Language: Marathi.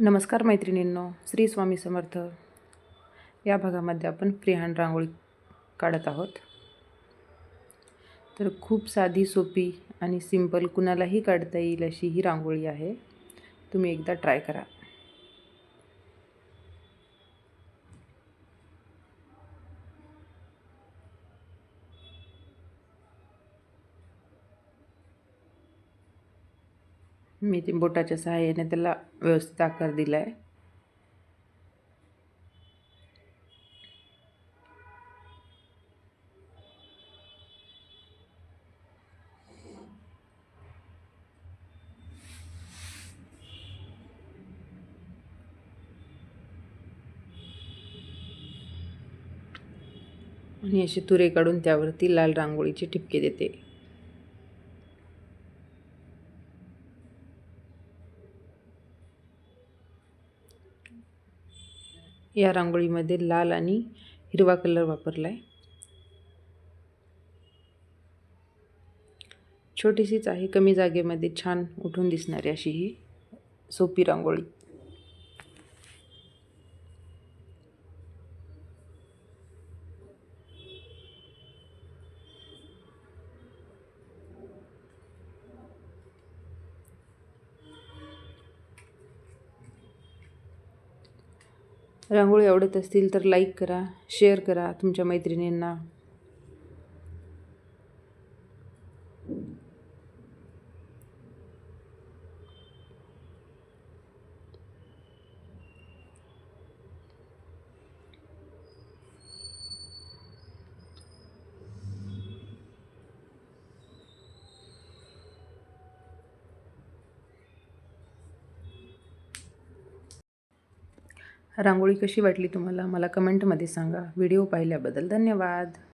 नमस्कार मैत्रिणींनो श्री स्वामी समर्थ. या भागामध्ये आपण फ्रीहँड रांगोळी काढत आहोत. तर खूप साधी सोपी आणि सिंपल कुणालाही काढता येईल अशी ही रांगोळी आहे. तुम्ही एकदा ट्राय करा. मी ते बोटाच्या सहाय्याने त्याला व्यवस्थित आकार दिला आहे आणि अशी तुरे काढून त्यावरती लाल रांगोळीचे ठिपके देते. या रांगोळीमध्ये लाल आणि हिरवा कलर वापरला आहे छोटीशीच आहे कमी जागेमध्ये छान उठून दिसणारी अशी ही सोपी रांगोळी. रांगोळी आवडत असतील तर लाईक करा शेअर करा तुमच्या मैत्रिणींना. रांगोळी कशी वाटली तुम्हाला? मला कमेंटमध्ये सांगा. व्हिडिओ पाहिल्याबद्दल धन्यवाद.